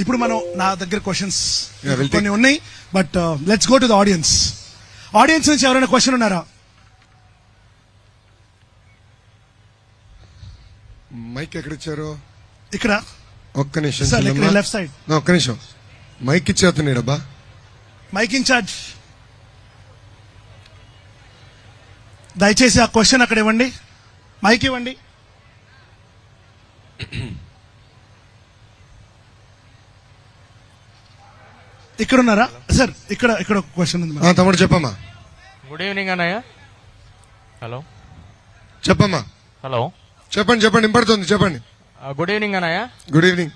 ఇప్పుడు మనం నా దగ్గర క్వశ్చన్స్ కొన్ని ఉన్నాయి but let's go to the audience audience నుంచి ఎవరైనా క్వశ్చన్ ఉన్నారా? మైక్ ఎక్కడ ఇచ్చారు ఇక్కడ. ఒక్క నిమిషం side. నా ఒక్క నిమిషం. మైక్ ఇచ్చేస్తున్నాడబ్బా. మైక్ ఇన్ఛార్జ్ దయచేసి ఆ క్వశ్చన్ అక్కడ ఇవ్వండి. మైక్ ఇవ్వండి. ఇక్కడ ఉన్నారా సార్ ఇక్కడ ఇక్కడ ఒక క్వశ్చన్ ఉంది మేడం. తమ్ముడు చెప్పమ్మా. గుడ్ ఈవినింగ్ అన్నయ్య. హలో చెప్పమ్మా. హలో చెప్పండి చెప్పండి ఇంపడుతుంది చెప్పండి. గుడ్ ఈవినింగ్ అన్నయ్య. గుడ్ ఈవినింగ్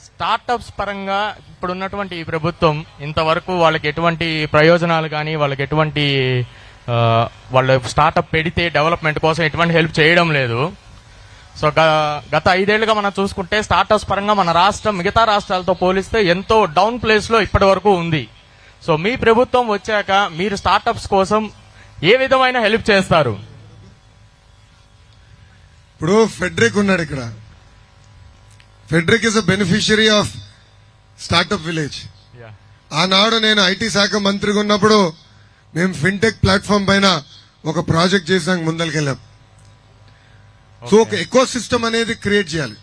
స్టార్టప్స్ పరంగా ఇప్పుడున్నటువంటి ఈ ప్రభుత్వం ఇంతవరకు వాళ్ళకి ఎటువంటి ప్రయోజనాలు కానీ వాళ్ళకి ఎటువంటి ఆ, వాళ్ళ స్టార్టప్ పెడితే డెవలప్మెంట్ కోసం ఎటువంటి హెల్ప్ చేయడం లేదు. సో గత ఐదేళ్ళుగా మనం చూసుకుంటే స్టార్టప్స్ పరంగా మన రాష్ట్రం మిగతా రాష్ట్రాలతో పోలిస్తే ఎంతో డౌన్ ప్లేస్లో ఇప్పటి వరకు ఉంది. సో మీ ప్రభుత్వం వచ్చాక మీరు స్టార్టప్స్ కోసం ఏ విధమైన హెల్ప్ చేస్తారు? ఇప్పుడు ఫెడ్రిక్ ఉన్నాడు ఇక్కడ. Frederick is a beneficiary of startup village ఆనాడు నేను ఐటీ శాఖ మంత్రిగా ఉన్నప్పుడు మేము ఫిన్టెక్ ప్లాట్ఫామ్ పైన ఒక ప్రాజెక్ట్ చేసాం ముందరికెళ్ళాం సో ఒక ఎకో సిస్టమ్ అనేది క్రియేట్ చేయాలి.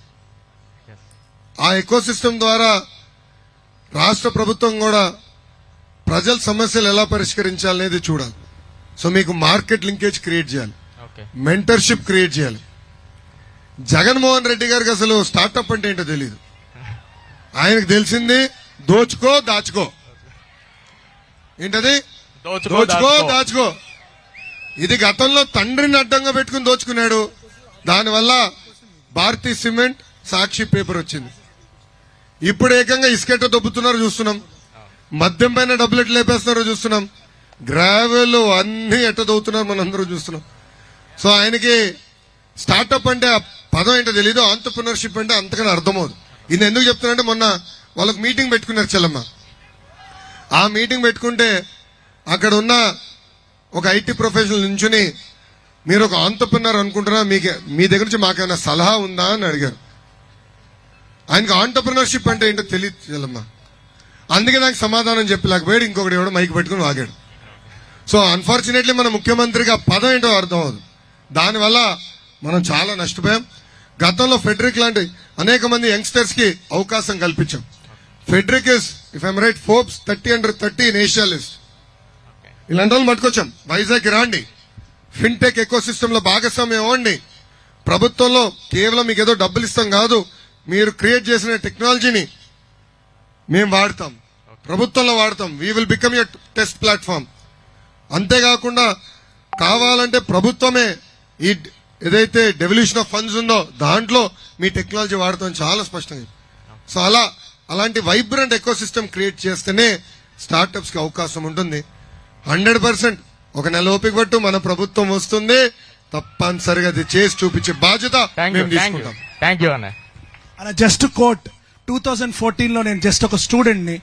ఆ ఎకో సిస్టమ్ ద్వారా రాష్ట్ర ప్రభుత్వం కూడా ప్రజల సమస్యలు ఎలా పరిష్కరించాలనేది చూడాలి. సో మీకు మార్కెట్ లింకేజ్ క్రియేట్ చేయాలి. మెంటర్షిప్ క్రియేట్ చేయాలి. జగన్మోహన్ రెడ్డి గారికి అసలు స్టార్టప్ అంటే ఏంటో తెలియదు ఆయనకు తెలిసింది దోచుకో దాచుకో. ఏంటది? దాచుకో. దాచుకో. ఇది గతంలో తండ్రిని అడ్డంగా పెట్టుకుని దోచుకున్నాడు. దానివల్ల భారతీ సిమెంట్ సాక్షి పేపర్ వచ్చింది. ఇప్పుడు ఏకంగా ఇసుకెట్ట దొబ్బుతున్నారో చూస్తున్నాం. మద్యం పైన డబ్బులు ఎట్లా లేపేస్తున్నారో చూస్తున్నాం. గ్రావెల్ అన్ని ఎట్ట దొబ్బుతున్నారు మనం అందరూ చూస్తున్నాం. సో ఆయనకి స్టార్టప్ అంటే ఆ పదం ఏంటో తెలియదు ఆంటర్ప్రినర్షిప్ అంటే అంతకన్నా అర్థమవుదు ఇది ఎందుకు చెప్తున్నానంటే మొన్న వాళ్ళకు మీటింగ్ పెట్టుకున్నారు చెల్లమ్మ. ఆ మీటింగ్ పెట్టుకుంటే అక్కడ ఉన్న ఒక ఐటీ ప్రొఫెషనల్ నుంచుని మీరు ఒక ఆంటర్ప్రినర్ అనుకుంటున్నా మీకు మీ దగ్గర నుంచి మాకేమైనా సలహా ఉందా అని అడిగారు. ఆయనకి ఆంటర్ప్రినర్షిప్ అంటే ఏంటో తెలియదు చెల్లమ్మ అందుకే నాకు సమాధానం చెప్పలేకపోయాడు ఇంకొకటి ఎవడో మైక్ పెట్టుకుని వాగాడు. సో అన్ఫార్చునేట్లీ మన ముఖ్యమంత్రికి ఆ పదం ఏంటో అర్థం అవదు దానివల్ల మనం చాలా నష్టపోయాం. గతంలో ఫెడరిక్ లాంటి అనేక మంది యంగ్స్టర్స్కి అవకాశం కల్పించాం. Frederick is if I'm right Forbes thirty under thirty in Asia list ఇలాంటి వాళ్ళు పట్టుకొచ్చాం. వైజాగ్ రాండి. ఫిన్టెక్ ఎకో సిస్టంలో లో భాగస్వామ్యం ఇవ్వండి. ప్రభుత్వంలో కేవలం మీకు ఏదో డబ్బులు ఇస్తాం కాదు మీరు క్రియేట్ చేసిన టెక్నాలజీని మేము వాడతాం. ప్రభుత్వంలో వాడతాం. We will become your test platform అంతేకాకుండా కావాలంటే ప్రభుత్వమే ఈ ఏదైతే డెవల్యూషన్ ఆఫ్ ఫండ్స్ ఉందో దాంట్లో మీ టెక్నాలజీ వాడతాం చాలా స్పష్టంగా సో అలా అలాంటి వైబ్రెంట్ ఎకో క్రియేట్ చేస్తేనే స్టార్టప్స్కి అవకాశం ఉంటుంది. హండ్రెడ్ పర్సెంట్ ఒక నెల ఓపిక పట్టు మన ప్రభుత్వం వస్తుంది. తప్పనిసరిగా అది చేసి చూపించే బాధ్యత యూ మేము థ్యాంక్ యూ తీసుకుంటాం. థ్యాంక్ యూ అన్నయ్య. అలా జస్ట్ కోట్ టూ థౌజండ్ ఫోర్టీన్లో నేను జస్ట్ ఒక స్టూడెంట్ని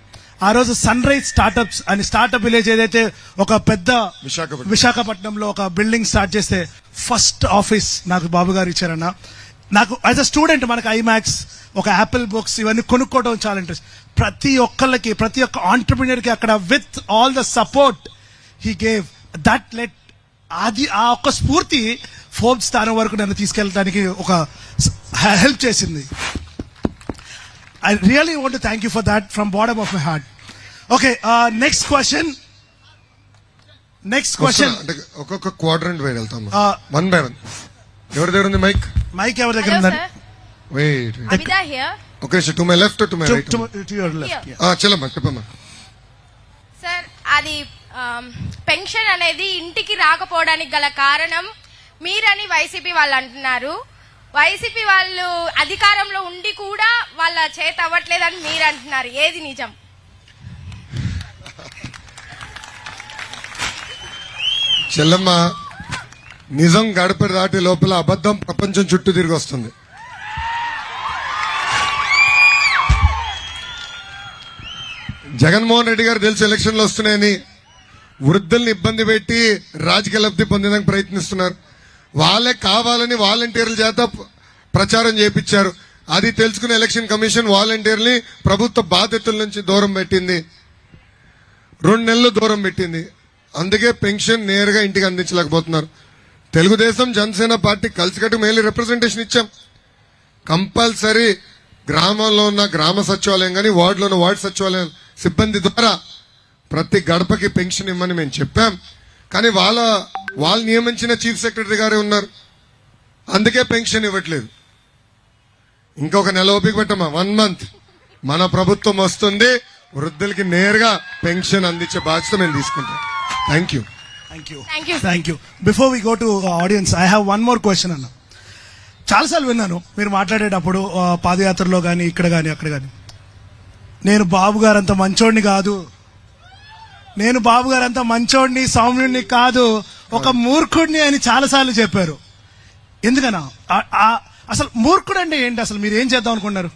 ఆ రోజు సన్ రైజ్ స్టార్టప్స్ అని స్టార్టప్ విలేజ్ ఏదైతే ఒక పెద్ద విశాఖపట్నం. విశాఖపట్నంలో ఒక బిల్డింగ్ స్టార్ట్ చేస్తే ఫస్ట్ ఆఫీస్ నాకు బాబు గారు ఇచ్చారన్న. నాకు యాజ్ అ స్టూడెంట్ మనకు ఐమాక్స్ ఒక యాపిల్ బుక్స్ ఇవన్నీ కొనుక్కోవడం చాలా ఇంట్రెస్ట్ ప్రతి ఒక్కళ్ళకి ప్రతి ఒక్క ఆంటర్ప్రినర్కి అక్కడ with all the support he gave that let అది ఆ ఒక్క స్ఫూర్తి ఫోర్త్ స్థానం వరకు నన్ను తీసుకెళ్ళడానికి ఒక హెల్ప్ చేసింది. I really want thank you for that from bottom of my heart okay next question next question ఒక్కొక్క క్వాడ్రంట్ వైడ్ uh, ఎవరి దగ్గర ఉంది మైక్ మైక్ ఎవరి దగ్గర ఉందండి? వెయిట్ సార్ అది పెన్షన్ అనేది ఇంటికి రాకపోవడానికి గల కారణం మీరని వైసీపీ వాళ్ళు అంటున్నారు. వైసీపీ వాళ్ళు అధికారంలో ఉండి కూడా వాళ్ళ చేత అవ్వట్లేదని మీరు అంటున్నారు. ఏది నిజం? చెల్లమ్మ నిజం గడప దాటి లోపల అబద్ధం ప్రపంచం చుట్టూ తిరిగి వస్తుంది. జగన్మోహన్ రెడ్డి గారు తెలిసి ఎలక్షన్లు వస్తున్నాయని వృద్ధుల్ని ఇబ్బంది పెట్టి రాజకీయ లబ్ధి పొందడానికి ప్రయత్నిస్తున్నారు. వాళ్ళే కావాలని వాలంటీర్ల చేత ప్రచారం చేపించారు. అది తెలుసుకునే ఎలక్షన్ కమిషన్ వాలంటీర్ని ప్రభుత్వ బాధ్యతల నుంచి దూరం పెట్టింది. రెండు నెలలు దూరం పెట్టింది. అందుకే పెన్షన్ నేరుగా ఇంటికి అందించలేకపోతున్నారు. తెలుగుదేశం జనసేన పార్టీ కలిసికట్టు మేలు రిప్రజెంటేషన్ ఇచ్చాం. కంపల్సరీ గ్రామంలో ఉన్న గ్రామ సచివాలయం కానీ వార్డులో ఉన్న వార్డు సచివాలయం సిబ్బంది ద్వారా ప్రతి గడపకి పెన్షన్ ఇమ్మని మేము చెప్పాం. కానీ వాళ్ళ వాళ్ళు నియమించిన చీఫ్ సెక్రటరీ గారే ఉన్నారు. అందుకే పెన్షన్ ఇవ్వట్లేదు. ఇంకొక నెల ఓపిక పెట్టమా వన్ మంత్. మన ప్రభుత్వం వస్తుంది. వృద్ధులకి నేరుగా పెన్షన్ అందించే బాధ్యత మేము తీసుకుంటాం. Thank you thank you. Thank you before we go to audience I have one more question అన్న. చాలాసార్లు విన్నాను. మీరు మాట్లాడేటప్పుడు పాదయాత్రలో కానీ ఇక్కడ కానీ అక్కడ కానీ నేను బాబు గారు అంత మంచోడిని కాదు. నేను బాబు గారు అంత మంచోడిని సౌమ్యుడిని కాదు ఒక మూర్ఖుడిని అని చాలాసార్లు చెప్పారు. ఎందుకనా అసలు మూర్ఖుడు అంటే ఏంటి అసలు? మీరు ఏం చేద్దాం అనుకున్నారు?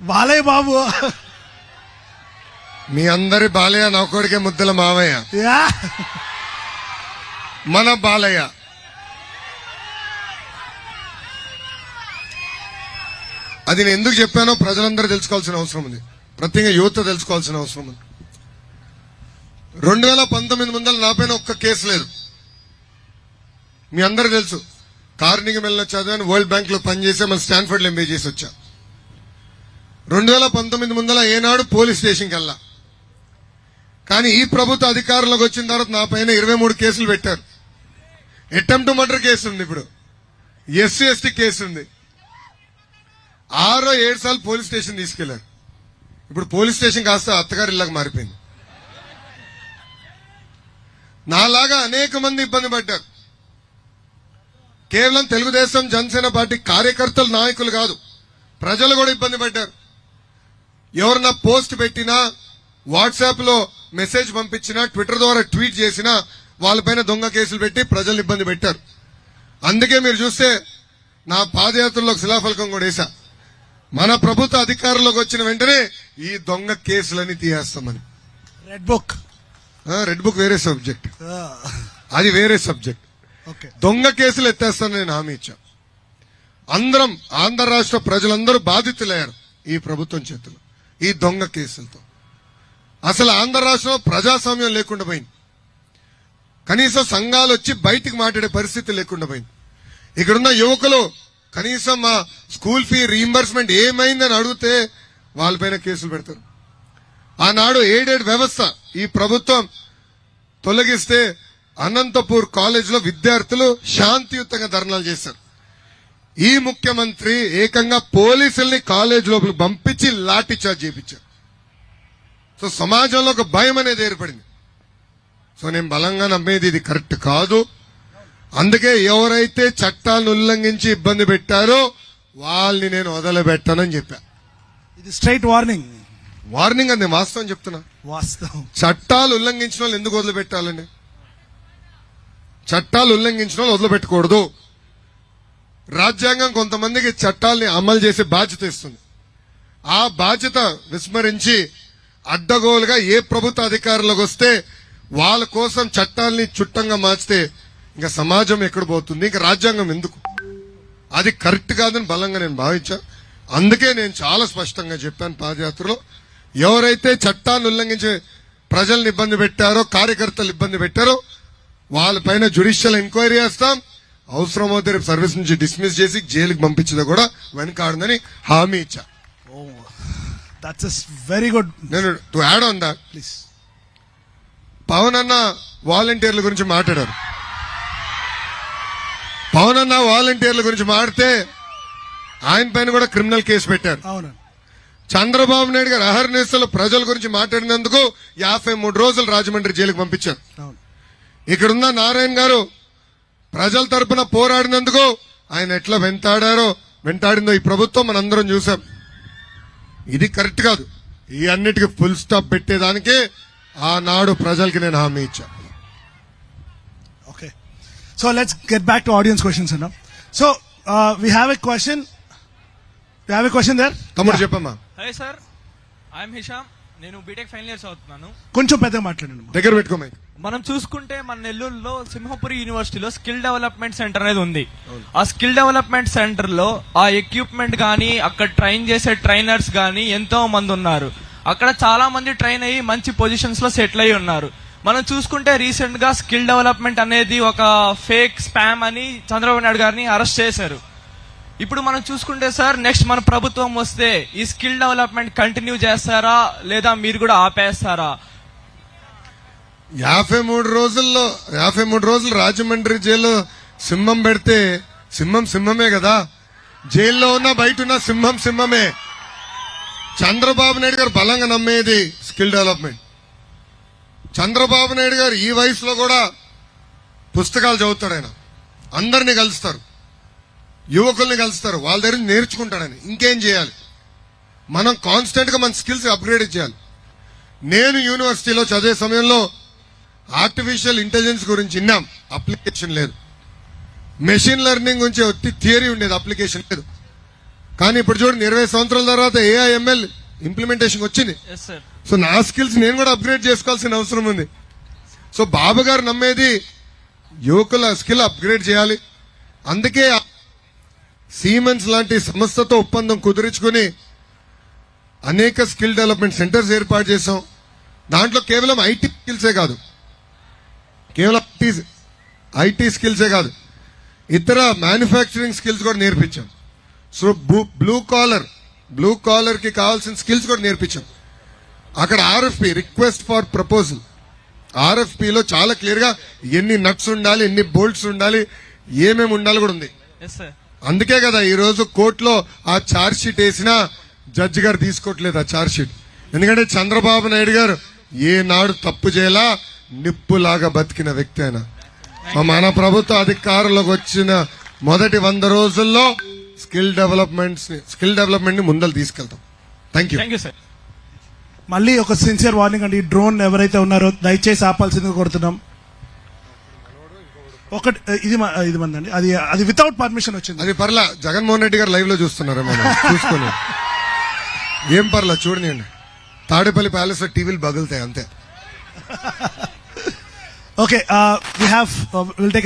బాలయ్య బాబు. మీ అందరి బాలయ్య నౌకోడికే ముద్దల మావయ్య. మన బాలయ్య. అది నేను ఎందుకు చెప్పానో ప్రజలందరూ తెలుసుకోవాల్సిన అవసరం ఉంది. ప్రత్యేకంగా యువత తెలుసుకోవాల్సిన అవసరం ఉంది. రెండు వేల పంతొమ్మిది ముందర నాపైన ఒక్క కేసు లేదు. మీ అందరు తెలుసు కార్నింగ్ మెల్లో చదివాను వరల్డ్ బ్యాంక్లో పనిచేసే మన స్టాన్ఫర్డ్లో ఎంబీ చేసి వచ్చా. రెండు వేల పంతొమ్మిది ముందల ఏనాడు పోలీస్ స్టేషన్కి వెళ్ళా. కానీ ఈ ప్రభుత్వ అధికారంలోకి వచ్చిన తర్వాత నా పైన ఇరవై మూడు కేసులు పెట్టారు. అటెంప్ట్ మర్డర్ కేసు ఉంది ఇప్పుడు. ఎస్సీ ఎస్టీ కేసు ఉంది. ఆరో ఏడు సార్లు పోలీస్ స్టేషన్ తీసుకెళ్ళారు. ఇప్పుడు పోలీస్ స్టేషన్ కాస్త అత్తగారి ఇళ్ళకి మారిపోయింది. నాలాగా అనేక మంది ఇబ్బంది పడ్డారు. కేవలం తెలుగుదేశం జనసేన పార్టీ కార్యకర్తలు నాయకులు కాదు ప్రజలు కూడా ఇబ్బంది పడ్డారు. ఎవరన్నా పోస్ట్ పెట్టినా వాట్సాప్లో మెసేజ్ పంపించినా ట్విట్టర్ ద్వారా ట్వీట్ చేసినా వాళ్ళపైన దొంగ కేసులు పెట్టి ప్రజలు ఇబ్బంది పెట్టారు. అందుకే మీరు చూస్తే నా పాదయాత్రలో శిలాఫలకం కూడా వేశా. మన ప్రభుత్వ అధికారంలోకి వచ్చిన వెంటనే ఈ దొంగ కేసులని తీయేస్తామని రెడ్ బుక్ రెడ్ బుక్ వేరే సబ్జెక్ట్. అది వేరే సబ్జెక్ట్. ఓకే. దొంగ కేసులు ఎత్తేస్తానని నేను హామీ ఇచ్చా. అందరం ఆంధ్ర రాష్ట్ర ప్రజలందరూ బాధితులయ్యారు ఈ ప్రభుత్వం చేతులు ఈ దొంగ కేసులతో. అసలు ఆంధ్ర రాష్ట్రంలో ప్రజాస్వామ్యం లేకుండా పోయింది. కనీసం సంఘాలు వచ్చి బయటికి మాట్లాడే పరిస్థితి లేకుండా పోయింది. ఇక్కడున్న యువకులు కనీసం మా స్కూల్ ఫీ రీంబర్స్మెంట్ ఏమైందని అడిగితే వాళ్ళపైన కేసులు పెడతారు. ఆనాడు ఎయిడెడ్ వ్యవస్థ ఈ ప్రభుత్వం తొలగిస్తే అనంతపూర్ కాలేజ్లో విద్యార్థులు శాంతియుతంగా ధర్నాలు చేశారు. ఈ ముఖ్యమంత్రి ఏకంగా పోలీసుల్ని కాలేజ్ లోపల పంపించి లాఠీ చార్జ్ చేయించారు. సో సమాజంలో ఒక భయం అనేది ఏర్పడింది. సో నేను బలంగా నమ్మేది ఇది కరెక్ట్ కాదు. అందుకే ఎవరైతే చట్టాలను ఉల్లంఘించి ఇబ్బంది పెట్టారో వాళ్ళని నేను వదలబెట్టానని చెప్పా. ఇది స్ట్రైట్ వార్నింగ్. వార్నింగ్ అని నేను వాస్తవం చెప్తున్నా. వాస్తవం. చట్టాలు ఉల్లంఘించిన వాళ్ళు ఎందుకు వదిలిపెట్టాలండి? చట్టాలు ఉల్లంఘించిన వాళ్ళు వదిలిపెట్టకూడదు. రాజ్యాంగం కొంతమందికి చట్టాల్ని అమలు చేసే బాధ్యత ఇస్తుంది. ఆ బాధ్యత విస్మరించి అడ్డగోలుగా ఏ ప్రభుత్వ అధికారంలోకి వస్తే వాళ్ళ కోసం చట్టాల్ని చుట్టంగా మార్చితే ఇంకా సమాజం ఎక్కడ పోతుంది? ఇంకా రాజ్యాంగం ఎందుకు? అది కరెక్ట్ కాదని బలంగా నేను భావించా. అందుకే నేను చాలా స్పష్టంగా చెప్పాను పాదయాత్రలో. ఎవరైతే చట్టాన్ని ఉల్లంఘించి ప్రజల్ని ఇబ్బంది పెట్టారో కార్యకర్తలు ఇబ్బంది పెట్టారో వాళ్ళపైన జ్యుడిషియల్ ఎంక్వైరీ చేస్తాం అవసరమైతే రేపు సర్వీస్ నుంచి డిస్మిస్ చేసి జైలుకి పంపించదా కూడా వెనకాడదని హామీ ఇచ్చా. దట్స్ వెరీ గుడ్ నేను to add on that please Pawan అన్న వాలంటీర్ల గురించి మాట్లాడారు. పవన్ అన్న వాలంటీర్ల గురించి మాడితే ఆయన పైన కూడా క్రిమినల్ కేసు పెట్టారు. అవును. చంద్రబాబు నాయుడు గారు అహర్నిశలు ప్రజల గురించి మాట్లాడినందుకు యాభై మూడు రోజులు రాజమండ్రి జైలుకి పంపించారు ఇక్కడున్న నారాయణ గారు ప్రజల తరపున పోరాడినందుకు ఆయన ఎట్లా వెంటాడారో వెంటాడిందో ఈ ప్రభుత్వం మనందరం చూసాం ఇది కరెక్ట్ కాదు ఈ అన్నిటికీ ఫుల్ స్టాప్ పెట్టేదానికే ఆనాడు ప్రజలకి నేను హామీ ఇచ్చా. So let's get back to audience questions now. So uh, we have a question. We have a question there. తమ్ముడు. చెప్పమ్మా హాయ్ సార్ ఐఎమ్ హిషామ్ నేను బీటెక్ ఫైనల్ ఇయర్స్ అవుతున్నాను కొంచెం పెద్దగా మాట్లాడండి దగ్గర పెట్టుకో మైక్. మనం చూసుకుంటే మన నెల్లూరులో సింహపురి యూనివర్సిటీలో స్కిల్ డెవలప్మెంట్ సెంటర్ అనేది ఉంది. ఆ స్కిల్ డెవలప్మెంట్ సెంటర్లో ఆ ఎక్విప్మెంట్ గానీ అక్కడ ట్రైన్ చేసే ట్రైనర్స్ గానీ ఎంతో మంది ఉన్నారు. అక్కడ చాలా మంది ట్రైన్ అయ్యి మంచి పొజిషన్స్లో సెటిల్ అయి ఉన్నారు. మనం చూసుకుంటే రీసెంట్గా స్కిల్ డెవలప్మెంట్ అనేది ఒక ఫేక్ స్పామ్ అని చంద్రబాబు నాయుడు గారిని అరెస్ట్ చేశారు. ఇప్పుడు మనం చూసుకుంటే సార్ నెక్స్ట్ మన ప్రభుత్వం వస్తే ఈ స్కిల్ డెవలప్మెంట్ కంటిన్యూ చేస్తారా? లేదా మీరు కూడా ఆపేస్తారా? యాభై మూడు రోజుల్లో యాభై మూడు రోజులు రాజమండ్రి జైలు సింహం పెడితే సింహం సింహమే కదా? జైల్లో ఉన్న బయట ఉన్న సింహం సింహమే. చంద్రబాబు నాయుడు గారు బలంగా నమ్మేది స్కిల్ డెవలప్మెంట్ చంద్రబాబు నాయుడు గారు ఈ వయసులో కూడా పుస్తకాలు చదువుతాడు ఆయన. అందరినీ కలుస్తారు. యువకుల్ని కలుస్తారు. వాళ్ళ దగ్గర నేర్చుకుంటాడని. ఇంకేం చేయాలి? మనం కాన్స్టెంట్గా మన స్కిల్స్ అప్గ్రేడ్ చేయాలి. నేను యూనివర్సిటీలో చదివే సమయంలో ఆర్టిఫిషియల్ ఇంటెలిజెన్స్ గురించి విన్నాం. అప్లికేషన్ లేదు. మెషిన్ లెర్నింగ్ గురించి ఒత్తి థియరీ ఉండేది. అప్లికేషన్ లేదు. కానీ ఇప్పుడు చూడండి ఇరవై సంవత్సరాల తర్వాత ఏఐఎంఎల్ ఇంప్లిమెంటేషన్ వచ్చింది. సో నా స్కిల్స్ నేను కూడా అప్గ్రేడ్ చేసుకోవాల్సిన అవసరం ఉంది. సో బాబు గారు నమ్మేది యువకుల స్కిల్ అప్గ్రేడ్ చేయాలి. అందుకే సీమెన్స్ లాంటి సంస్థతో ఒప్పందం కుదుర్చుకుని అనేక స్కిల్ డెవలప్మెంట్ సెంటర్స్ ఏర్పాటు చేసాం దాంట్లో కేవలం ఐటీ స్కిల్సే కాదు. కేవలం ఐటీ ఐటీ స్కిల్సే కాదు. ఇతర మ్యానుఫ్యాక్చరింగ్ స్కిల్స్ కూడా నేర్పించాం. సో బ్లూ కాలర్ బ్లూ కాలర్కి కావాల్సిన స్కిల్స్ కూడా నేర్పించాం. అక్కడ ఆర్ఎఫ్పి రిక్వెస్ట్ ఫర్ ప్రపోజల్ ఆర్ఎఫ్పిలో చాలా క్లియర్గా ఎన్ని నట్స్ ఉండాలి ఎన్ని బోల్ట్స్ ఉండాలి ఏమేమి ఉండాలి కూడా ఉంది. అందుకే కదా ఈ రోజు కోర్టులో ఆ ఛార్జ్ షీట్ వేసినా జడ్జి గారు తీసుకోవట్లేదు ఆ ఛార్జ్ షీట్ ఎందుకంటే చంద్రబాబు నాయుడు గారు ఏనాడు తప్పు చేయాలా? నిప్పులాగా బతికిన వ్యక్తి ఆయన. మన ప్రభుత్వ అధికారంలోకి వచ్చిన మొదటి వంద రోజుల్లో స్కిల్ డెవలప్మెంట్స్ స్కిల్ డెవలప్మెంట్ని ముందలు తీసుకెళ్తాం. Thank you thank you sir మళ్ళీ ఒక సిన్సియర్ వార్నింగ్ అండి. ఈ డ్రోన్ ఎవరైతే ఉన్నారో దయచేసి ఆపాల్సిందిగా కొడుతున్నాం ఒకటి ఇది ఇది మందండి. అది అది వితౌట్ పర్మిషన్ వచ్చింది. అది పర్లా జగన్మోహన్ రెడ్డి గారు లైవ్లో చూస్తున్నారు చూసుకొని. ఏం పర్లా చూడండి తాడేపల్లి ప్యాలెస్లో టీవీలు బగులుతాయి అంతే. Okay we have will take